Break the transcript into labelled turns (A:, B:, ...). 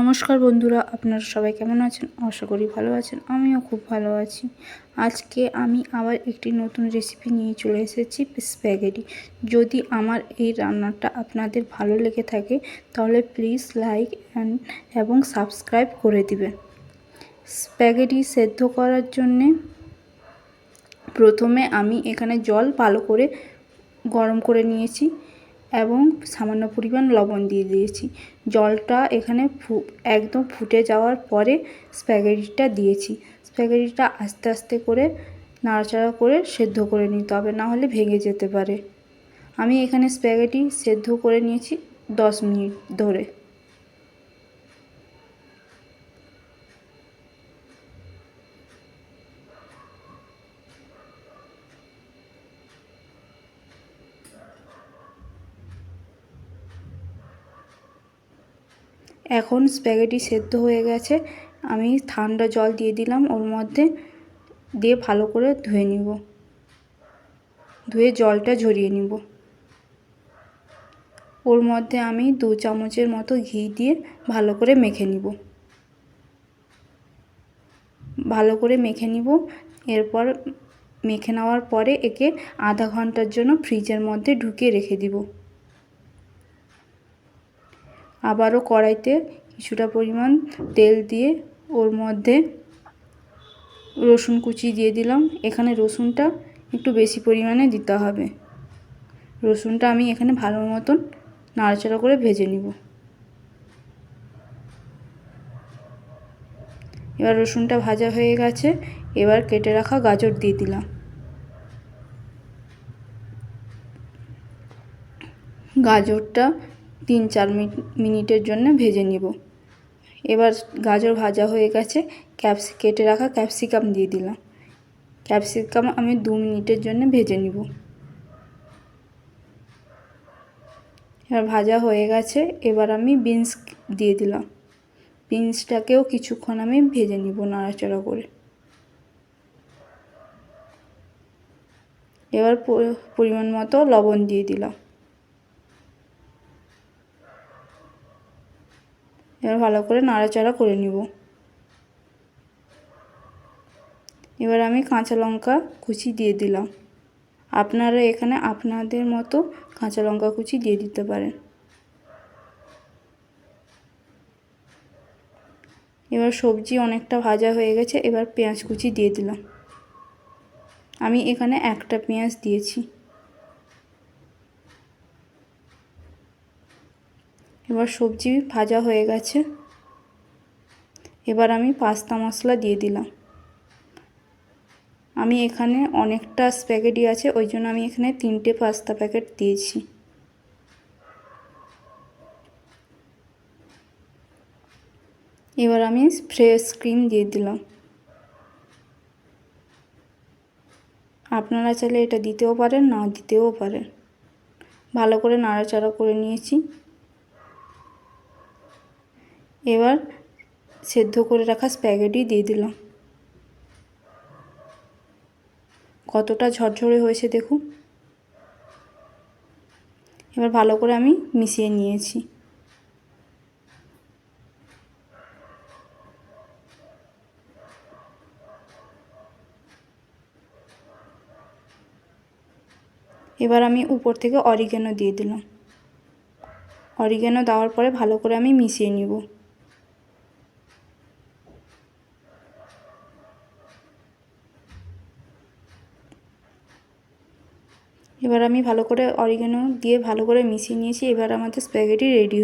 A: নমস্কার বন্ধুরা, আপনারা সবাই কেমন আছেন? আশা করি ভালো আছেন, আমিও খুব ভালো আছি। আজকে আমি আবার একটি নতুন রেসিপি নিয়ে চলে এসেছি স্প্যাগেটি যদি আমার এই রান্নাটা আপনাদের ভালো লেগে থাকে, তাহলে প্লিজ লাইক অ্যান্ড এবং সাবস্ক্রাইব করে দিবেন। স্প্যাগেটি সেদ্ধ করার জন্যে প্রথমে আমি এখানে জল ভালো করে গরম করে নিয়েছি। এবং সামান্য পরিমাণ লবণ দিয়ে দিয়েছি। জলটা এখানে ফু, একদম ফুটে যাওয়ার পরে স্প্যাগেটিটা দিয়েছি। স্প্যাগেটিটা আস্তে আস্তে করে নাড়াচাড়া করে সেদ্ধ করে নিতে হবে, না হলে ভেঙে যেতে পারে। আমি এখানে স্প্যাগেটি সেদ্ধ করে নিয়েছি দশ মিনিট ধরে। এখন স্প্যাগেটি সেদ্ধ হয়ে গেছে। আমি ঠান্ডা জল দিয়ে দিলাম, ওর মধ্যে দিয়ে ভালো করে ধুয়ে নিব। ধুয়ে জলটা ঝরিয়ে নিব। ওর মধ্যে আমি দু চামচের মতো ঘি দিয়ে ভালো করে মেখে নিব। ভালো করে মেখে নিব। এরপর মেখে নেওয়ার পরে একে আধা ঘণ্টার জন্য ফ্রিজের মধ্যে ঢুকিয়ে রেখে দিব। আবারও কড়াইতে কিছুটা পরিমাণ তেল দিয়ে ওর মধ্যে রসুন কুচি দিয়ে দিলাম। এখানে রসুনটা একটু বেশি পরিমাণে দিতে হবে। রসুনটা আমি এখানে ভালো মতন নাড়াচাড়া করে ভেজে নিব। এবার রসুনটা ভাজা হয়ে গেছে। এবার কেটে রাখা গাজর দিয়ে দিলাম। গাজরটা তিন চার মিনিটের জন্য ভেজে নিব। এবার গাজর ভাজা হয়ে গেছে, ক্যাপসি, কেটে রাখা ক্যাপসিকাম দিয়ে দিলাম। ক্যাপসিকাম আমি দু মিনিটের জন্য ভেজে নিব। এবার ভাজা হয়ে গেছে, এবার আমি বিনস দিয়ে দিলাম। বিনসটাকেও কিছুক্ষণ আমি ভেজে নিব নাড়াচাড়া করে। এবার পরিমাণ মতো লবণ দিয়ে দিলাম। এবার ভালো করে নাড়াচাড়া করে নিব। এবার আমি কাঁচা লঙ্কা কুচি দিয়ে দিলাম। আপনারা এখানে আপনাদের মতো কাঁচা লঙ্কা কুচি দিয়ে দিতে পারেন। এবার সবজি অনেকটা ভাজা হয়ে গেছে, এবার পেঁয়াজ কুচি দিয়ে দিলাম। আমি এখানে একটা পেঁয়াজ দিয়েছি। এবার সবজি ভাজা হয়ে গেছে। এবার আমি পাস্তা মশলা দিয়ে দিলাম। আমি এখানে অনেকটা স্প্যাগেটি আছে, ওই জন্য আমি এখানে তিনটে পাস্তা প্যাকেট দিয়েছি। এবার আমি ফ্রেশ ক্রিম দিয়ে দিলাম। আপনারা চাইলে এটা দিতেও পারেন, না দিতেও পারেন। ভালো করে নাড়াচাড়া করে নিয়েছি। এবার সেদ্ধ করে রাখা স্প্যাগেটি দিয়ে দিলাম। কতটা ঝরঝরে হয়েছে দেখুন। এবার ভালো করে আমি মিশিয়ে নিয়েছি। এবার আমি উপর থেকে অরিগেনো দিয়ে দিলাম। অরিগেনো দেওয়ার পরে ভালো করে আমি মিশিয়ে নিব। এবার আমি ভালো করে অরিগানো দিয়ে ভালো করে মিশিয়ে নিয়েছি, এবার আমাদের স্প্যাগেটি রেডি হয়ে